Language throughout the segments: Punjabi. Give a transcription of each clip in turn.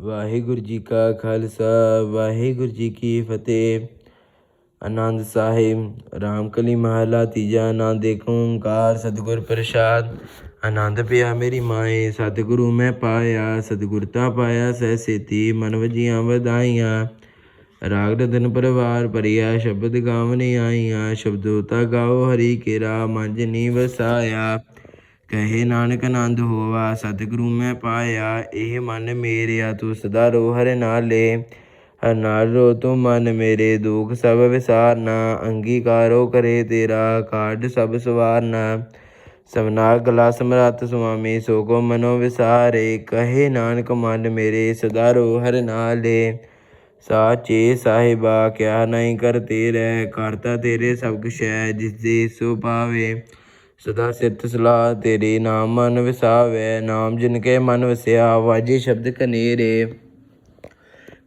ਵਾਹਿਗੁਰੂ ਜੀ ਕਾ ਖਾਲਸਾ, ਵਾਹਿਗੁਰੂ ਜੀ ਕੀ ਫਤਿਹ। ਆਨੰਦ ਸਾਹਿਬ, ਰਾਮਕਲੀ ਮਹਲਾ, ਤੀਜਾ ਆਨੰਦ ਏਕ ਓੰਕਾਰ, ਸਤਿਗੁਰ ਪ੍ਰਸਾਦ। ਆਨੰਦ ਪਿਆ ਮੇਰੀ ਮਾਏ, ਸਤਿਗੁਰੂ ਮੈਂ ਪਾਇਆ ਸਤਿਗੁਰਤਾ ਪਾਇਆ, ਸਹਿ ਸੇਤੀ ਮਨ ਵਜੀਆਂ ਵਧਾਈਆਂ। ਰਾਗ ਰਤਨ ਪਰਿਵਾਰ ਪਰਿਆ ਸ਼ਬਦ ਗਾਵਨੇ ਆਈਆਂ। ਸ਼ਬਦੋਤਾ ਗਾਓ ਹਰੀ ਕੇਰਾ ਮੰਜ ਨੀ ਵਸਾਇਆ। ਕਹੇ ਨਾਨਕ ਆਨੰਦ ਹੋਵਾ ਸਤਿਗੁਰੂ ਮੈਂ ਪਾਇਆ, ਇਹ ਮਨ ਮੇਰਿਆ, ਤੂੰ ਸਦਾ ਰੋ, ਹਰਿ ਨਾਲੇ। ਹਰ ਨਾਲ ਰੋ ਤੂੰ ਮਨ ਮੇਰੇ, ਦੁਖ ਸਭ ਵਿਸਾਰਨਾ, ਅੰਗੀਕਾਰੋ ਕਰੇ ਤੇਰਾ, ਕਾਢ ਸਭ ਸਵਾਰਨਾ। ਸਵਨਾ ਗਲਾ ਸਮਰਤ ਸੁਆਮੀ ਸੋ ਕੋ ਮਨੋ ਵਿਸਾਰੇ, ਕਹੇ ਨਾਨਕ ਮਨ ਮੇਰੇ, ਸਦਾ ਰੋ, ਹਰਿ ਨਾਲੇ। ਸਾਚੇ ਸਾਹਿਬਾ, ਕਿਆ ਨਹੀਂ ਕਰ ਰਹਿ ਕਰਤਾ ਤੇਰੇ ਸਭ ਕੁਛ ਹੈ ਜਿਸ ਦੇ ਸੋ ਪਾਵੇ। ਸਦਾ ਸਿਰਤ ਸਲਾਹ ਤੇਰੇ ਨਾਮ ਮਨ ਵਿਸਾਵੇ, ਨਾਮ ਜਿਨ ਕੇ ਮਨ ਵਸਿਆ ਵਾਜੇ ਸ਼ਬਦ ਕਨੇਰੇ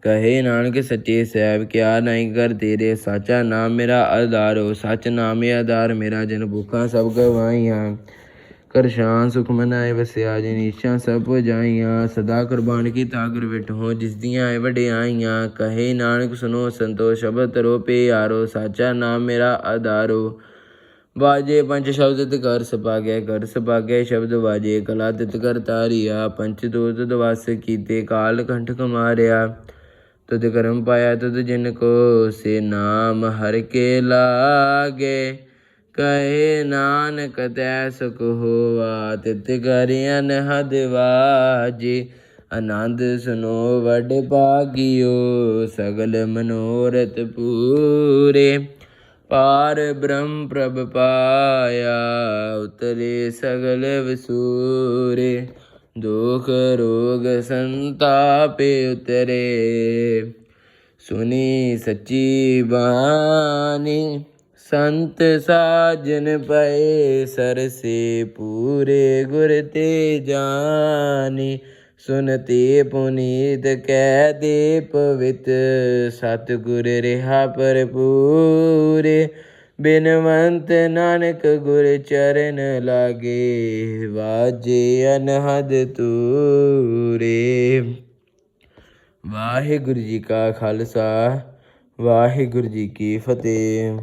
ਕਹੇ ਨਾਨਕ ਸੱਚੇ ਸਾਹਿਬ, ਕਿਆ ਨਹੀਂ ਕਰ ਤੇਰੇ, ਸਾਚਾ ਨਾਮ ਮੇਰਾ ਆਧਾਰੋ ਸੱਚ ਨਾਮੇ ਆਧਾਰ ਮੇਰਾ, ਜਨ ਭੁੱਖਾਂ ਸਭ ਗਵਾਈਆਂ ਕਰ ਸ਼ਾਨ ਸੁਖ ਮਨਾਏ ਵਸਿਆ, ਜਿਨ ਇੱਛਾ ਸਭ ਪੁਜਾਈਆਂ। ਸਦਾ ਕੁਰਬਾਨ ਕੀਤਾ ਗੁਰ ਵਿਟੋ ਜਿਸ ਦੀਆਂ ਐ ਵਡਿਆਈਆਂ। ਕਹੇ ਨਾਨਕ ਸੁਨੋ ਸੰਤੋ ਸ਼ਬਦ ਤਰੋ ਪਿਆਰੋ ਸਾਚਾ ਨਾਮ ਮੇਰਾ ਆਧਾਰੋ ਵਾਜੇ ਪੰਜ ਸ਼ਬਦ ਤਿ ਕਰ ਸਪਾਗੇ ਕਰ ਸਪਾਗੇ ਸ਼ਬਦ ਵਾਜੇ, ਕਲਾ ਤਿਤ ਕਰ ਤਾਰੀਆ ਪੰਚ ਦੂਤ ਦਵਸ ਕੀਤੇ, ਕਾਲ ਕੰਠ ਕਮਾਰਿਆ। ਤੁਧ ਕਰਮ ਪਾਇਆ, ਤੁਧ ਜਿਨ ਕੋ ਸੇ ਨਾਮ ਹਰ ਕੇ ਲਾਗੇ। ਕਹੇ ਨਾਨਕ ਤੈ ਸੁਖ ਹੋਵਾ ਤਿਤ ਕਰਿਆਨ ਹਦ ਵਾਜੀ। ਆਨੰਦ ਸੁਨੋ ਵਡ ਭਾਗਿਓ, ਸਗਲ ਮਨੋਰਥ ਪੂਰੇ। ਪਾਰ ਬ੍ਰਹਮ ਪ੍ਰਭ ਪਾਇਆ, ਉਤਰੇ ਸਗਲ ਵਿਸੂਰੇ। ਦੁਖ ਰੋਗ ਸੰਤਾਪੇ ਉਤਰੇ। ਸੁਨੀ ਸੱਚੀ ਬਾਣੀ, ਸੰਤ ਸਾਜਨ ਪਏ, ਸਰਸੇ ਪੂਰੇ ਗੁਰ ਤੇ ਜਾਨੀ ਸੁਨਤੇ ਪੁਨੀਤ ਕਹਿ ਦੇ ਪਵਿੱਤ ਸਤਿਗੁਰ ਰਿਹਾ ਭਰਪੂਰੇ। ਬਿਨਵੰਤ ਨਾਨਕ ਗੁਰ ਚਰਨ ਲਾਗੇ ਵਾਜੇ ਅਨਹਦ ਤੂਰੇ। ਵਾਹਿਗੁਰੂ ਜੀ ਕਾ ਖਾਲਸਾ, ਵਾਹਿਗੁਰੂ ਜੀ ਕੀ ਫਤਿਹ।